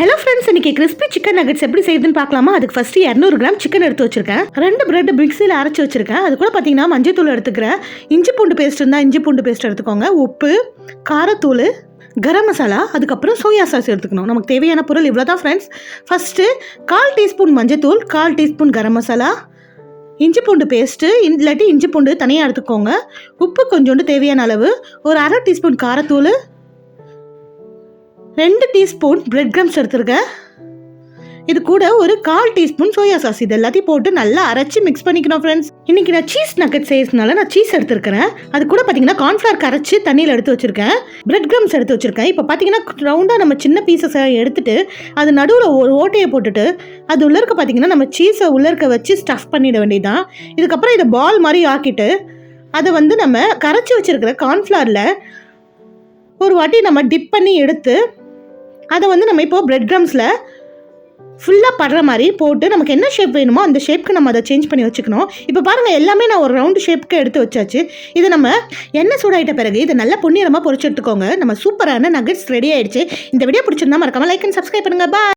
Hello friends இன்னைக்கு crispy chicken nuggets எப்படி செய்யுதுன்னு பார்க்கலாமா? அதுக்கு ஃபர்ஸ்ட் இரநூறு கிராம் சிக்கன் எடுத்து வச்சிருக்கேன். ரெண்டு பிரெட் மிக்சியில் அரைச்சி வச்சிருக்கேன். அது கூட பார்த்தீங்கன்னா மஞ்சத்தூள் எடுத்துக்கிறேன். இஞ்சி பூண்டு பேஸ்ட் இருந்தால் இஞ்சி பூண்டு பேஸ்ட் எடுத்துக்கோங்க. உப்பு காரத்தூள் கரம் மசாலா அதுக்கப்புறம் சோயா சாஸ் எடுத்துக்கணும். நமக்கு தேவையான பொருள் இவ்வளோ தான் ஃப்ரெண்ட்ஸ் ஃபஸ்ட்டு கால் டீஸ்பூன் மஞ்சத்தூள் கால் டீஸ்பூன் கரம் மசாலா இஞ்சி பூண்டு பேஸ்ட்டு இல்லாட்டி இஞ்சி பூண்டு தனியாக எடுத்துக்கோங்க. உப்பு கொஞ்சோண்டு தேவையான அளவு ஒரு அரை டீஸ்பூன் காரத்தூள் ரெண்டு டீஸ்பூன் பிரெட் கிரம்ஸ் எடுத்துருக்கேன் இது கூட ஒரு கால் டீஸ்பூன் சோயா சாஸ் இது எல்லாத்தையும் போட்டு நல்லா அரைச்சி மிக்ஸ் பண்ணிக்கணும் ஃப்ரெண்ட்ஸ் இன்னைக்கு நான் சீஸ் நக்கட் செய்யறதுனால நான் சீஸ் எடுத்துருக்கிறேன். அது கூட பார்த்தீங்கன்னா கார்ன்ஃப்ளவர் கரைச்சி தண்ணியில் எடுத்து வச்சிருக்கேன். பிரெட் கிரம்ஸ் எடுத்து வச்சிருக்கேன். இப்போ பார்த்தீங்கன்னா ரவுண்டாக நம்ம சின்ன பீசஸை எடுத்துட்டு அது நடுவில் ஒரு ஓட்டையை போட்டுட்டு அது உள்ள இருக்க பார்த்தீங்கன்னா நம்ம சீஸை உள்ள இருக்க வச்சு ஸ்டஃப் பண்ணிட வேண்டியதுதான். இதுக்கப்புறம் இதை பால் மாதிரி ஆக்கிட்டு அதை வந்து நம்ம கரைச்சி வச்சிருக்கிற கார்ன்ஃப்ளவரில் ஒரு வாட்டி நம்ம டிப் பண்ணி எடுத்து அதை வந்து நம்ம இப்போது பிரெட் க்ரம்ஸில் ஃபுல்லாக படுற மாதிரி போட்டு நமக்கு என்ன ஷேப் வேணுமோ அந்த ஷேப்க்கு நம்ம அதை சேஞ்ச் பண்ணி வச்சுக்கணும். இப்போ பாருங்கள் எல்லாமே நான் ஒரு ரவுண்டு ஷேப்க்கு எடுத்து வச்சாச்சு. இதை நம்ம எண்ணெய் சூடாயிட்ட பிறகு இதை நல்லா பொன்னிறமாக பொறிச்சு எடுத்துக்கோங்க. நம்ம சூப்பரான நகட்ஸ் ரெடி ஆயிடுச்சு. இந்த வீடியோ பிடிச்சிருந்தா மறக்காமல் லைக் அண்ட் சப்ஸ்கிரைப் பண்ணுங்கள் பாய்